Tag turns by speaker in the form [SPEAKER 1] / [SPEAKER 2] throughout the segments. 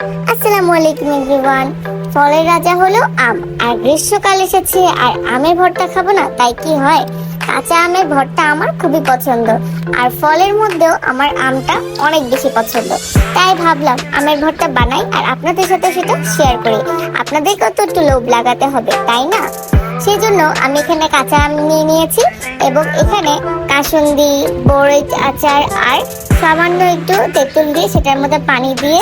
[SPEAKER 1] আসসালামু আলাইকুম, এভরিওয়ান। ফলের রাজা হলো আম। আর গ্রীষ্মকাল এসেছে, আর আমের ভর্তা খাব না, তাই কি হয়? কাঁচা আমের ভর্তা আমার খুবই পছন্দ, আর ফলের মধ্যেও আমার আমটা অনেক বেশি পছন্দ। তাই ভাবলাম, আমের ভর্তা বানাই, আর আপনাদের সাথে সেটা শেয়ার করি। আপনাদেরকেও তো একটু লোভ লাগাতে হবে, তাই না? সেই জন্য আমি এখানে কাঁচা আম নিয়ে নিয়েছি এবং এখানে কাসুন্দি বরই আচার আর সামান্য একটু তেঁতুল দিয়ে সেটার মধ্যে পানি দিয়ে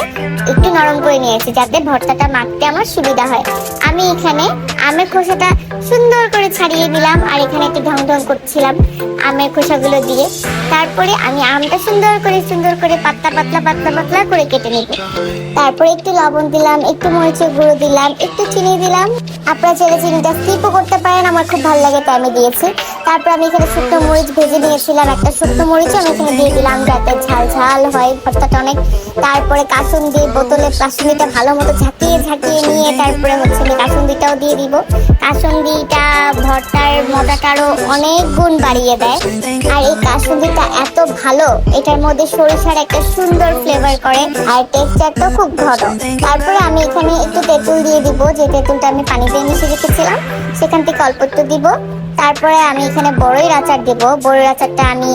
[SPEAKER 1] একটু নরম করে নিয়েছি যাতে ভর্তাটা মাখতে আমার সুবিধা হয়। আমি এখানে আমের খোসাটা সুন্দর করে ছাড়িয়ে দিলাম আর এখানে একটু ঢং ঢং করছিলাম আমের খোসাগুলো দিয়ে। তারপরে আমি আমটা সুন্দর করে সুন্দর করে পাতলা পাতলা পাতলা পাতলা করে কেটে নেব। তারপরে একটু লবণ দিলাম, একটু মরিচের গুঁড়ো দিলাম, একটু চিনি দিলাম। আপনারা চাইলে চিনিটা স্কিপও করতে পারেন, আমার খুব ভালো লাগে, তাই আমি দিয়েছি। তারপর আমি এখানে শুকনো মরিচ ভেজে নিয়েছিলাম, একটা শুকনো মরিচ আমি এখানে দিয়ে দিলাম যাতে ঝাল ঝাল হয়, ভর্তাটা অনেক। তারপরে কাসুন দিয়ে বোতলে কাসুন্দিটা ভালো মতো ঝাঁকিয়ে ঝাঁকিয়ে নিয়ে তারপরে হচ্ছে আমি কাসুন্দিটাও দিয়ে দিব। কাসুন্দিটা ভর্তার মজাটা আরও অনেক গুণ বাড়িয়ে দেয়। আর এই এত ভালো। এটার মধ্যে সরিষার একটা সুন্দর ফ্লেভার করে, আর টেক্সচারটা খুব ভালো তারপরে আমি এখানে একটু তেঁতুল দিয়ে দিব। যে তেঁতুলটা আমি পানিতে মিশিয়ে রেখেছিলাম, সেখান থেকে অল্প দিব। তারপরে আমি এখানে বড়ই আচার দেব। বড়ই আচারটা আমি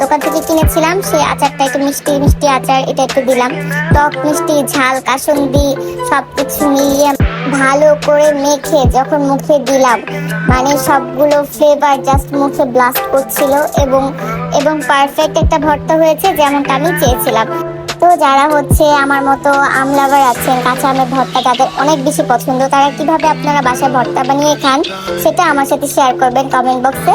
[SPEAKER 1] দোকান থেকে কিনেছিলাম, সেই আচারটা একটু মিষ্টি মিষ্টি আচার, এটা একটু দিলাম। টক মিষ্টি, ঝাল, কাসুন্দি, সবকিছু মিলিয়ে ভালো করে মেখে যখন মুখে দিলাম মানে সবগুলো ফ্লেভার জাস্ট মুখে ব্লাস্ট করছিল এবং এবং পারফেক্ট একটা ভর্তা হয়েছে যেমনটা আমি চেয়েছিলাম। তো যারা হচ্ছে আমার মতো আম লাভার আছেন, কাঁচা আমের ভর্তা তাদের অনেক বেশি পছন্দ, তারা কীভাবে আপনারা বাসায় ভর্তা বানিয়ে খান সেটা আমার সাথে শেয়ার করবেন কমেন্ট বক্সে